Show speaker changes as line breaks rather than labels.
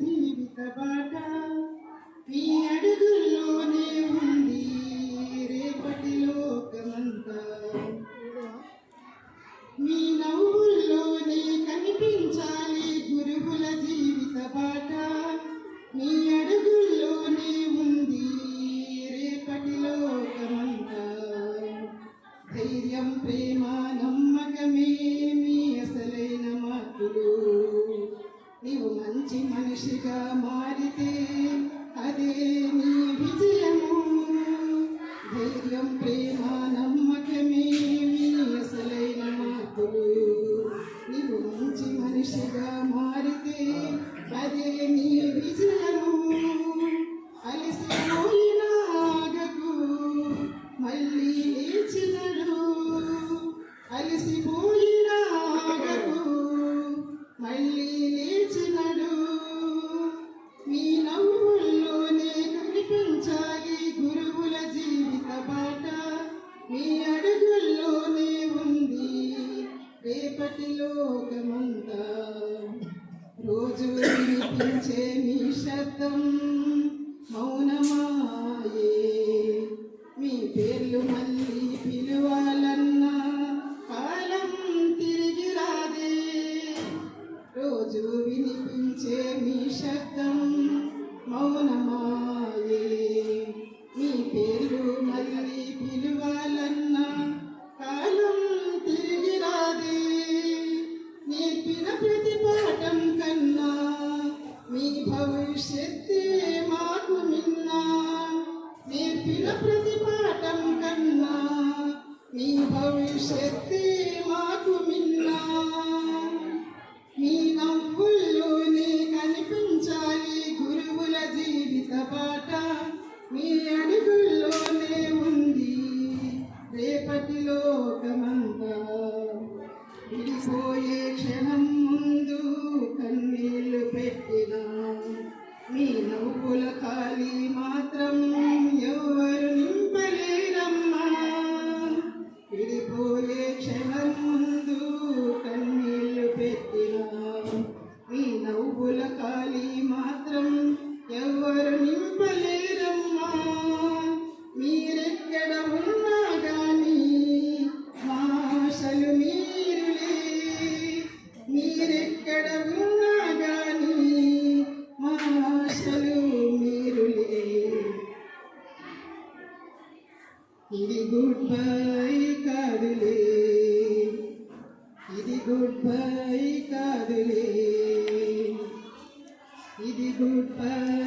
జీవిత బాట మీ అడుగుల్లోనే ఉంది రేపటి లోకమంతా. మీ నవ్వుల్లోనే కనిపించాలి గురువుల జీవిత బాట మీ అడుగుల్లోనే ఉంది రేపటి లోకమంతా. ధైర్యం ప్రేమ నమ్మకమే మీ అసలైన మార్పులు. నీవు మంచి మనిషిగా మారితే అదే నీ విజయము. ధైర్యం ప్రేమ నమ్మకమే అసలైన మార్పులు నీవు మంచి మనిషిగా మారితే అదే నీ విజయము. అలసిపోయినాగకు మళ్ళీ లేచినడు. అలసిపోయినాగకు ప్రతి లోకమంతా రోజు వినిపించే మీ శబ్దం మౌనమాయే. మీ పేర్లు మళ్ళీ పిలువాలన్నా కాలం తిరిగి రాదే. రోజు వినిపించే మీ శబ్దం భవిష్యత్తే మాకు మిన్నా నేర్పిన ప్రతి పాఠం కన్నా మీ భవిష్యత్తే మాకు మిన్నా మీ నవ్వుల్లోనే కనిపించాలి గురువుల జీవిత బాట మీ అడుగుల్లోనే ఉంది రేపటి లోకమంతా. విడిపోయే క్షణం ఇది గుడ్ బై కాదులే ఇది గుడ్ బై కాదులే ఇది గుడ్ బై